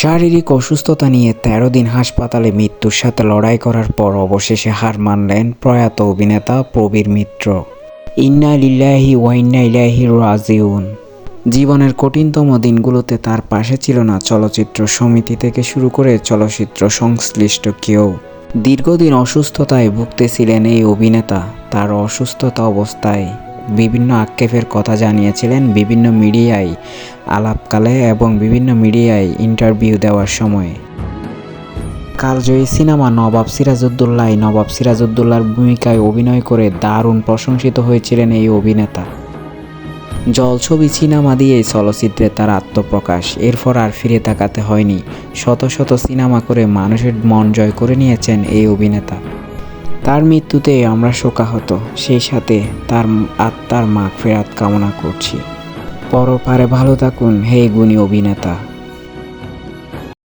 শারীরিক অসুস্থতা নিয়ে তেরো দিন হাসপাতালে মৃত্যুর সাথে লড়াই করার পর অবশেষে হার মানলেন প্রয়াত অভিনেতা প্রবীর মিত্র। ইন্না লিল্লাহি ওয়াইন্না ইলাহি রাজিউন। জীবনের কঠিনতম দিনগুলোতে তার পাশে ছিল না চলচ্চিত্র সমিতি থেকে শুরু করে চলচ্চিত্র সংশ্লিষ্ট কেউ। দীর্ঘদিন অসুস্থতায় ভুগতেছিলেন এই অভিনেতা। তার অসুস্থতা অবস্থায় বিভিন্ন আক্ষেপের কথা জানিয়েছিলেন বিভিন্ন মিডিয়ায়। আলাপকালে এবং বিভিন্ন মিডিয়ায় ইন্টারভিউ দেওয়ার সময়। কালজয়ী সিনেমা নবাব সিরাজউদ্দৌলায় নবাব সিরাজউদ্দৌলার ভূমিকায় অভিনয় করে দারুণ প্রশংসিত হয়েছিলেন এই অভিনেতা। জলছবি সিনেমা দিয়েই চলচ্চিত্রে তার আত্মপ্রকাশ। এরপর আর ফিরে তাকাতে হয়নি। শত শত সিনেমা করে মানুষের মন জয় করে নিয়েছেন এই অভিনেতা। তার মৃত্যুতে আমরা শোকাহত। সেই সাথে তার আত্মার মাগ ফেরাত কামনা করছি। পরপারে ভালো থাকুন হে গুণী অভিনেতা।